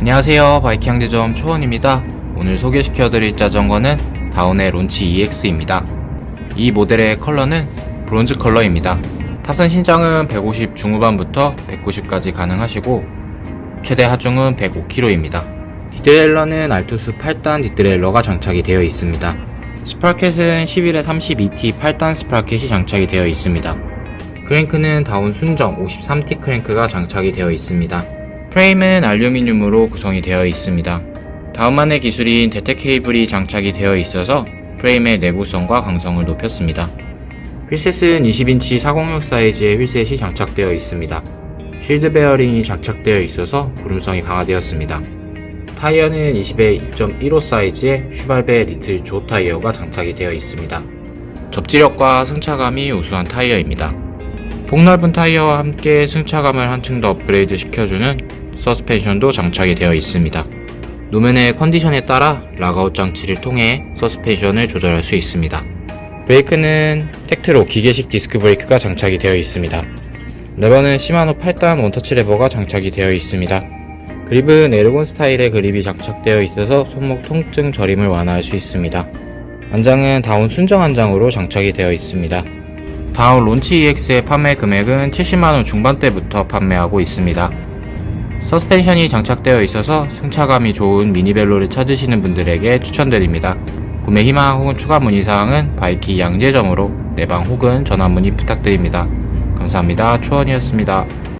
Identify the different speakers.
Speaker 1: 안녕하세요. 바이킹 대점 초원입니다. 오늘 소개시켜드릴 자전거는 다운의 론치 EX입니다. 이 모델의 컬러는 브론즈 컬러입니다. 탑승 신장은 150 중후반부터 190까지 가능하시고 최대 하중은 105kg입니다. 디트레일러는 알투스 8단 디트레일러가 장착이 되어 있습니다. 스프라켓은 11에 32T 8단 스프라켓이 장착이 되어 있습니다. 크랭크는 다운 순정 53T 크랭크가 장착이 되어 있습니다 프레임은 알루미늄으로 구성이 되어 있습니다. 다음만의 기술인 대테 케이블이 장착이 되어 있어서 프레임의 내구성과 강성을 높였습니다. 휠셋은 20인치 406 사이즈의 휠셋이 장착되어 있습니다. 쉴드 베어링이 장착되어 있어서 구름성이 강화되었습니다. 타이어는 20에 2.15 사이즈의 슈발베 리틀 조 타이어가 장착이 되어 있습니다. 접지력과 승차감이 우수한 타이어입니다. 폭넓은 타이어와 함께 승차감을 한층 더 업그레이드 시켜주는 서스펜션도 장착이 되어 있습니다. 노면의 컨디션에 따라 락아웃 장치를 통해 서스펜션을 조절할 수 있습니다. 브레이크는 텍트로 기계식 디스크 브레이크가 장착이 되어 있습니다. 레버는 시마노 8단 원터치 레버가 장착이 되어 있습니다. 그립은 에르곤 스타일의 그립이 장착되어 있어서 손목 통증 저림을 완화할 수 있습니다. 안장은 다운 순정 안장으로 장착이 되어 있습니다. 다운 론치 EX의 판매 금액은 70만원 중반대부터 판매하고 있습니다. 서스펜션이 장착되어 있어서 승차감이 좋은 미니벨로를 찾으시는 분들에게 추천드립니다. 구매 희망 혹은 추가 문의사항은 바이키 양재점으로 내방 혹은 전화 문의 부탁드립니다. 감사합니다. 초원이었습니다.